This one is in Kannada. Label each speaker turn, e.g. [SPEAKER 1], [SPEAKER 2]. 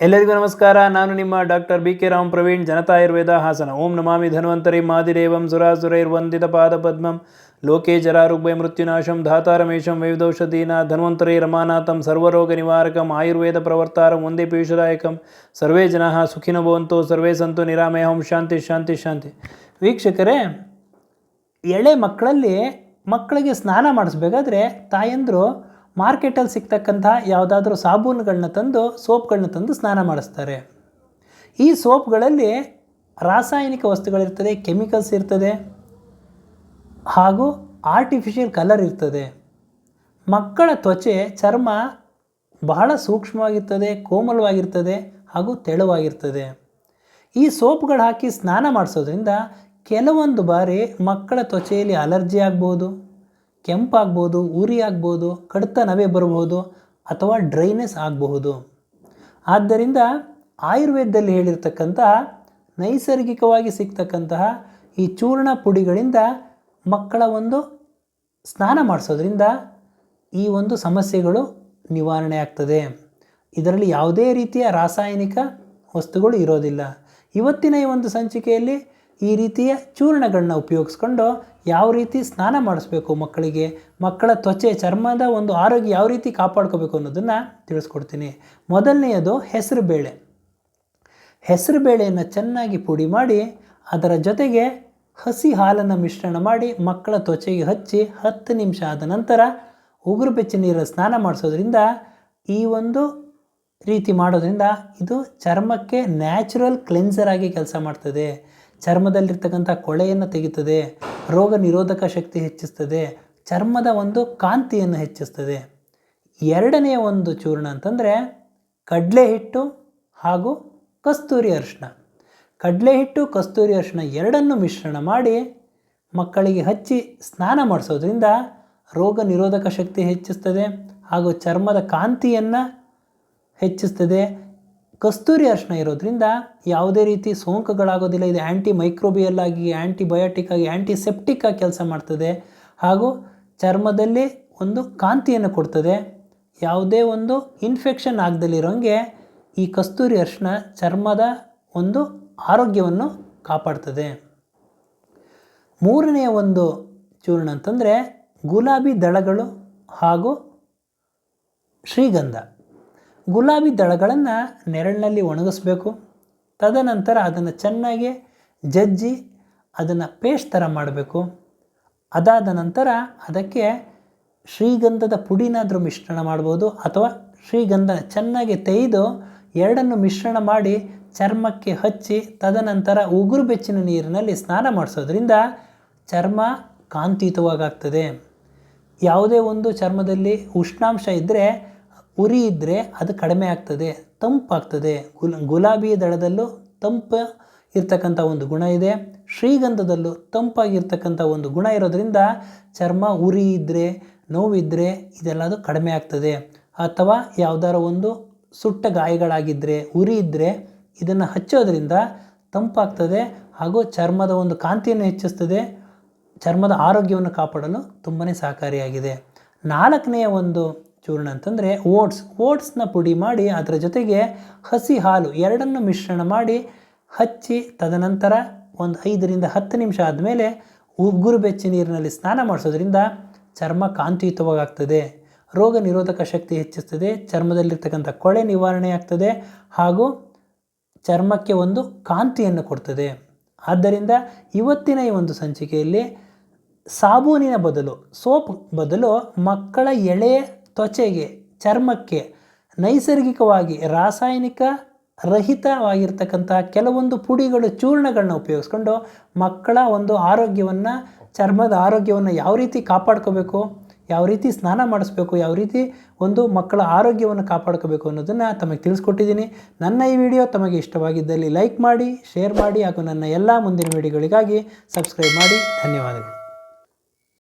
[SPEAKER 1] ಎಲ್ಲರಿಗೂ ನಮಸ್ಕಾರ. ನಾನು ನಿಮ್ಮ doctor B K Ram Praveen, Janata Ayurveda Hassan. ಓಂ ನಮಾಮಿ. ಧನ್ವಂತರಿ. ಮಾದಿರೇವಂ ಸುರಾಸುರೈರ್ವಂದಿತ ಪಾದ ಪದ್ಮಂ ಲೋಕೆ ಜರಾರುಗ್ಭಯ ಮೃತ್ಯುನಾಶಂ. ಧಾತಾರಮೇಶಂ ವೈವಿಧೌಷಧೀನ ಧನ್ವಂತರಿ. ರಮಾನಾಥಂ. ಸರ್ವರೋಗ ನಿವಾರಕಂ. ಆಯುರ್ವೇದ ಪ್ರವರ್ತಾರಂ. ಒಂದೇ ಪೀಯೂಷದಾಯಕಂ. ಸರ್ವೇ ಜನಃ ಸುಖಿನ ಭವಂತು. ಸರ್ವೇ ಸಂತು ನಿರಾಮಯ ಶಾಂತಿ ಶಾಂತಿ ಶಾಂತಿ. ವೀಕ್ಷಕರೇ, ಎಳೆ ಮಕ್ಕಳಲ್ಲಿ ಮಕ್ಕಳಿಗೆ ಸ್ನಾನ ಮಾಡಿಸ್ಬೇಕಾದ್ರೆ ತಾಯಂದರು ಮಾರ್ಕೆಟಲ್ಲಿ ಸಿಗ್ತಕ್ಕಂಥ ಯಾವುದಾದ್ರೂ ಸಾಬೂನುಗಳನ್ನ ತಂದು ಸೋಪ್ಗಳನ್ನ ತಂದು ಸ್ನಾನ ಮಾಡಿಸ್ತಾರೆ. ಈ ಸೋಪ್ಗಳಲ್ಲಿ ರಾಸಾಯನಿಕ ವಸ್ತುಗಳಿರ್ತದೆ ಕೆಮಿಕಲ್ಸ್ ಇರ್ತದೆ, ಹಾಗೂ ಆರ್ಟಿಫಿಷಿಯಲ್ ಕಲರ್ ಇರ್ತದೆ. ಮಕ್ಕಳ ತ್ವಚೆ ಚರ್ಮ ಬಹಳ ಸೂಕ್ಷ್ಮವಾಗಿರ್ತದೆ, ಕೋಮಲವಾಗಿರ್ತದೆ ಹಾಗೂ ತೆಳುವಾಗಿರ್ತದೆ. ಈ ಸೋಪ್ಗಳು ಹಾಕಿ ಸ್ನಾನ ಮಾಡಿಸೋದ್ರಿಂದ ಕೆಲವೊಂದು ಬಾರಿ ಮಕ್ಕಳ ತ್ವಚೆಯಲ್ಲಿ ಅಲರ್ಜಿ ಆಗ್ಬೋದು. ಕೆಂಪಾಗ್ಬೋದು ಉರಿ ಆಗ್ಬೋದು ಕಡಿತ ನವೆ ಬರಬಹುದು ಅಥವಾ ಡ್ರೈನೆಸ್ ಆಗಬಹುದು. ಆದ್ದರಿಂದ ಆಯುರ್ವೇದದಲ್ಲಿ ಹೇಳಿರ್ತಕ್ಕಂತಹ ನೈಸರ್ಗಿಕವಾಗಿ ಸಿಗ್ತಕ್ಕಂತಹ ಈ ಚೂರ್ಣ ಪುಡಿಗಳಿಂದ ಮಕ್ಕಳ ಒಂದು ಸ್ನಾನ ಮಾಡಿಸೋದ್ರಿಂದ ಈ ಒಂದು ಸಮಸ್ಯೆಗಳು ನಿವಾರಣೆ ಆಗ್ತದೆ. ಇದರಲ್ಲಿ ಯಾವುದೇ ರೀತಿಯ ರಾಸಾಯನಿಕ ವಸ್ತುಗಳು ಇರೋದಿಲ್ಲ. ಇವತ್ತಿನ ಈ ಒಂದು ಸಂಚಿಕೆಯಲ್ಲಿ ಈ ರೀತಿಯ ಚೂರ್ಣಗಳನ್ನ ಉಪಯೋಗಿಸ್ಕೊಂಡು ಯಾವ ರೀತಿ ಸ್ನಾನ ಮಾಡಿಸ್ಬೇಕು ಮಕ್ಕಳಿಗೆ, ಮಕ್ಕಳ ತ್ವಚೆ, ಚರ್ಮದ ಒಂದು ಆರೋಗ್ಯ ಯಾವ ರೀತಿ ಕಾಪಾಡ್ಕೋಬೇಕು ಅನ್ನೋದನ್ನು ತಿಳಿಸ್ಕೊಡ್ತೀನಿ. ಮೊದಲನೆಯದು ಹೆಸರು ಬೇಳೆ. ಹೆಸರು ಬೇಳೆಯನ್ನು ಚೆನ್ನಾಗಿ ಪುಡಿ ಮಾಡಿ, ಅದರ ಜೊತೆಗೆ ಹಸಿ ಹಾಲನ್ನು ಮಿಶ್ರಣ ಮಾಡಿ ಮಕ್ಕಳ ತ್ವಚೆಗೆ ಹಚ್ಚಿ ಹತ್ತು ನಿಮಿಷ ಆದ ನಂತರ ಉಗುರು ಬೆಚ್ಚ ನೀರಲ್ಲಿ ಸ್ನಾನ ಮಾಡಿಸೋದ್ರಿಂದ ಈ ಒಂದು ರೀತಿ ಮಾಡೋದ್ರಿಂದ ಇದು ಚರ್ಮಕ್ಕೆ ನ್ಯಾಚುರಲ್ ಕ್ಲೆನ್ಸರ್ ಆಗಿ ಕೆಲಸ ಮಾಡ್ತದೆ. ಚರ್ಮದಲ್ಲಿರ್ತಕ್ಕಂಥ ಕೊಳೆಯನ್ನು ತೆಗಿತದೆ ರೋಗ ನಿರೋಧಕ ಶಕ್ತಿ ಹೆಚ್ಚಿಸ್ತದೆ, ಚರ್ಮದ ಒಂದು ಕಾಂತಿಯನ್ನು ಹೆಚ್ಚಿಸ್ತದೆ. ಎರಡನೆಯ ಒಂದು ಚೂರ್ಣ ಅಂತಂದರೆ ಕಡಲೆ ಹಿಟ್ಟು ಹಾಗೂ ಕಸ್ತೂರಿ ಅರಿಶಿನ ಕಡಲೆ ಹಿಟ್ಟು ಕಸ್ತೂರಿ ಅರಿಶಿನ ಎರಡನ್ನು ಮಿಶ್ರಣ ಮಾಡಿ ಮಕ್ಕಳಿಗೆ ಹಚ್ಚಿ ಸ್ನಾನ ಮಾಡಿಸೋದ್ರಿಂದ ರೋಗ ನಿರೋಧಕ ಶಕ್ತಿ ಹೆಚ್ಚಿಸ್ತದೆ ಹಾಗೂ ಚರ್ಮದ ಕಾಂತಿಯನ್ನು ಹೆಚ್ಚಿಸ್ತದೆ. ಕಸ್ತೂರಿ ಅರಿಶಿನ ಇರೋದ್ರಿಂದ ಯಾವುದೇ ರೀತಿ ಸೋಂಕುಗಳಾಗೋದಿಲ್ಲ. ಇದು ಆ್ಯಂಟಿ ಮೈಕ್ರೋಬಿಯಲ್ ಆಗಿ ಆ್ಯಂಟಿಬಯೋಟಿಕ್ ಆಗಿ ಆ್ಯಂಟಿಸೆಪ್ಟಿಕ್ ಆಗಿ ಕೆಲಸ ಮಾಡ್ತದೆ. ಹಾಗೂ ಚರ್ಮದಲ್ಲಿ ಒಂದು ಕಾಂತಿಯನ್ನು ಕೊಡ್ತದೆ. ಯಾವುದೇ ಒಂದು ಇನ್ಫೆಕ್ಷನ್ ಆಗದಲ್ಲಿರೋಂಗೆ ಈ ಕಸ್ತೂರಿ ಅರ್ಶನ ಚರ್ಮದ ಒಂದು ಆರೋಗ್ಯವನ್ನು ಕಾಪಾಡ್ತದೆ. ಮೂರನೆಯ ಒಂದು ಚೂರ್ಣ ಅಂತಂದರೆ ಗುಲಾಬಿ ದಳಗಳು ಹಾಗೂ ಶ್ರೀಗಂಧ. ಗುಲಾಬಿ ದಳಗಳನ್ನು ನೆರಳಿನಲ್ಲಿ ಒಣಗಿಸ್ಬೇಕು. ತದನಂತರ ಅದನ್ನು ಚೆನ್ನಾಗಿ ಜಜ್ಜಿ ಅದನ್ನು ಪೇಸ್ಟ್ ಥರ ಮಾಡಬೇಕು. ಅದಾದ ನಂತರ ಅದಕ್ಕೆ ಶ್ರೀಗಂಧದ ಪುಡಿನಾದರೂ ಮಿಶ್ರಣ ಮಾಡ್ಬೋದು ಅಥವಾ ಶ್ರೀಗಂಧ ಚೆನ್ನಾಗಿ ತೆಗೆದು ಎರಡನ್ನು ಮಿಶ್ರಣ ಮಾಡಿ ಚರ್ಮಕ್ಕೆ ಹಚ್ಚಿ ತದನಂತರ ಉಗುರು ಬೆಚ್ಚಿನ ನೀರಿನಲ್ಲಿ ಸ್ನಾನ ಮಾಡಿಸೋದ್ರಿಂದ ಚರ್ಮ ಕಾಂತಿಯುತವಾಗ್ತದೆ ಯಾವುದೇ ಒಂದು ಚರ್ಮದಲ್ಲಿ ಉಷ್ಣಾಂಶ ಇದ್ದರೆ ಉರಿ ಇದ್ದರೆ ಅದು ಕಡಿಮೆ ಆಗ್ತದೆ, ತಂಪಾಗ್ತದೆ. ಗುಲ್, ಗುಲಾಬಿ ದಳದಲ್ಲೂ ತಂಪು ಇರ್ತಕ್ಕಂಥ ಒಂದು ಗುಣ ಇದೆ. ಶ್ರೀಗಂಧದಲ್ಲೂ ತಂಪಾಗಿರ್ತಕ್ಕಂಥ ಒಂದು ಗುಣ ಇರೋದರಿಂದ ಚರ್ಮ ಉರಿ ಇದ್ದರೆ ನೋವಿದ್ದರೆ ಇದೆಲ್ಲದು ಕಡಿಮೆ ಆಗ್ತದೆ. ಅಥವಾ ಯಾವುದಾರ ಒಂದು ಸುಟ್ಟ ಗಾಯಗಳಾಗಿದ್ದರೆ ಉರಿ ಇದ್ದರೆ ಇದನ್ನು ಹಚ್ಚೋದ್ರಿಂದ ತಂಪಾಗ್ತದೆ ಹಾಗೂ ಚರ್ಮದ ಒಂದು ಕಾಂತಿಯನ್ನು ಹೆಚ್ಚಿಸ್ತದೆ. ಚರ್ಮದ ಆರೋಗ್ಯವನ್ನು ಕಾಪಾಡಲು ತುಂಬಾ ಸಹಕಾರಿಯಾಗಿದೆ. ನಾಲ್ಕನೆಯ ಒಂದು ಚೂರ್ಣ ಅಂತಂದರೆ ಓಟ್ಸ್. ಓಟ್ಸ್ನ ಪುಡಿ ಮಾಡಿ ಅದರ ಜೊತೆಗೆ ಹಸಿ ಹಾಲು ಎರಡನ್ನು ಮಿಶ್ರಣ ಮಾಡಿ ಹಚ್ಚಿ ತದನಂತರ ಒಂದು ಐದರಿಂದ ಹತ್ತು ನಿಮಿಷ ಆದಮೇಲೆ ಉಗುರು ಬೆಚ್ಚಿ ನೀರಿನಲ್ಲಿ ಸ್ನಾನ ಮಾಡಿಸೋದ್ರಿಂದ ಚರ್ಮ ಕಾಂತಿಯುತವಾಗ್ತದೆ. ರೋಗ ನಿರೋಧಕ ಶಕ್ತಿ ಹೆಚ್ಚಿಸ್ತದೆ. ಚರ್ಮದಲ್ಲಿರ್ತಕ್ಕಂಥ ಕೊಳೆ ನಿವಾರಣೆ ಆಗ್ತದೆ ಹಾಗೂ ಚರ್ಮಕ್ಕೆ ಒಂದು ಕಾಂತಿಯನ್ನು ಕೊಡ್ತದೆ. ಆದ್ದರಿಂದ ಇವತ್ತಿನ ಈ ಒಂದು ಸಂಚಿಕೆಯಲ್ಲಿ ಸಾಬೂನಿನ ಬದಲು, ಸೋಪ್ ಬದಲು ಮಕ್ಕಳ ಎಳೆಯ ತ್ವಚೆಗೆ, ಚರ್ಮಕ್ಕೆ, ನೈಸರ್ಗಿಕವಾಗಿ, ರಾಸಾಯನಿಕ ರಹಿತವಾಗಿರ್ತಕ್ಕಂಥ ಕೆಲವೊಂದು ಪುಡಿಗಳು ಚೂರ್ಣಗಳನ್ನ ಉಪಯೋಗಿಸ್ಕೊಂಡು ಮಕ್ಕಳ ಒಂದು ಆರೋಗ್ಯವನ್ನು, ಚರ್ಮದ ಆರೋಗ್ಯವನ್ನು ಯಾವ ರೀತಿ ಕಾಪಾಡ್ಕೋಬೇಕು, ಯಾವ ರೀತಿ ಸ್ನಾನ ಮಾಡಿಸ್ಬೇಕು, ಯಾವ ರೀತಿ ಒಂದು ಮಕ್ಕಳ ಆರೋಗ್ಯವನ್ನು ಕಾಪಾಡ್ಕೋಬೇಕು ಅನ್ನೋದನ್ನು ತಮಗೆ ತಿಳಿಸ್ಕೊಟ್ಟಿದ್ದೀನಿ. ನನ್ನ ಈ ವಿಡಿಯೋ ತಮಗೆ ಇಷ್ಟವಾಗಿದ್ದಲ್ಲಿ ಲೈಕ್ ಮಾಡಿ, ಶೇರ್ ಮಾಡಿ ಹಾಗೂ ನನ್ನ ಎಲ್ಲ ಮುಂದಿನ ವಿಡಿಯೋಗಳಿಗಾಗಿ ಸಬ್ಸ್ಕ್ರೈಬ್ ಮಾಡಿ. ಧನ್ಯವಾದಗಳು.